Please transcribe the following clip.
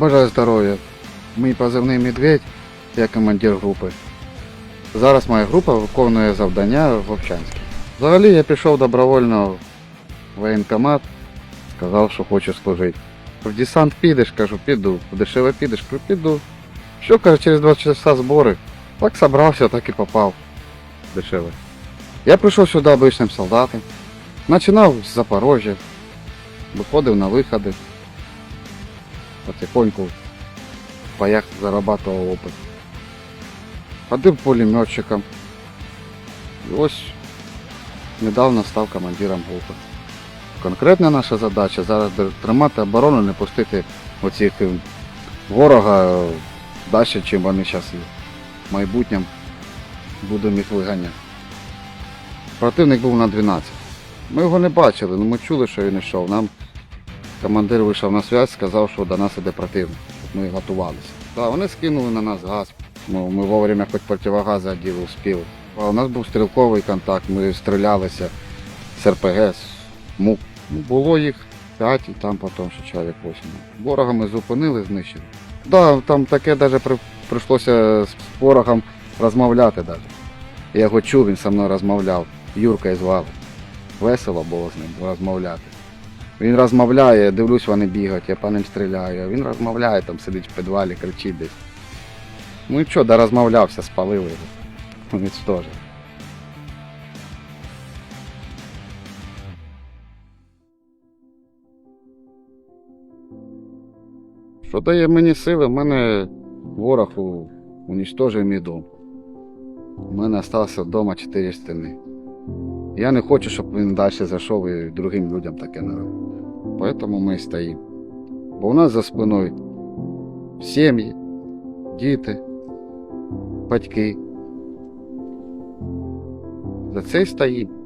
Бажаю здоров'я. Мій позивний медведь, я командир групи. Зараз моя група виконує завдання в Овчанській. Взагалі я пішов добровольно в воєнкомат, сказав, що хочу служити. В десант підеш, кажу, піду. В дешеве підеш, кажу, піду. Що, каже, через два часа збори. Так собрався, так і попав. Дешеве. Я прийшов сюди обичним солдатом. Починав з Запорожжя, виходив на виходи. Потихоньку в боях зарабатывал опыт. Ходив пулеметчиком. І ось недавно став командиром групи. Конкретна наша задача зараз тримати оборону, не пустити оцих е, ворога е, далі, чим вони зараз є. В майбутньому будемо їх виганяти. Противник був на 12. Ми його не бачили, але ми чули, що він йшов. Нам командир вийшов на зв'язь, сказав, що до нас іде противник. Ми готувалися. Так, вони скинули на нас газ. Ми, ми вовремя хоч противогази оділи, успіли. А у нас був стрілковий контакт, ми стрілялися з РПГ, з МУК. Ну, було їх 5 і там потім ще чоловік 8. Ворога ми зупинили, знищили. Да, там таке навіть при, прийшлося з ворогом розмовляти навіть. Я його чув, він зі мною розмовляв. Юрка звали. Весело було з ним розмовляти. Він розмовляє, дивлюсь, вони бігають, я по ним стріляю. Він розмовляє, там сидить в підвалі, кричить десь. Ну і що, дорозмовлявся, спалили його. Уничтожив. Що дає мені сили? В мене ворог уничтожив мій дом. У мене залишилося вдома чотири стіни. Я не хочу, щоб він далі зайшов і другим людям таке не. Поэтому ми и стоим. Бо у нас за спиною сім'ї, діти, батьки. За це й стоїмо.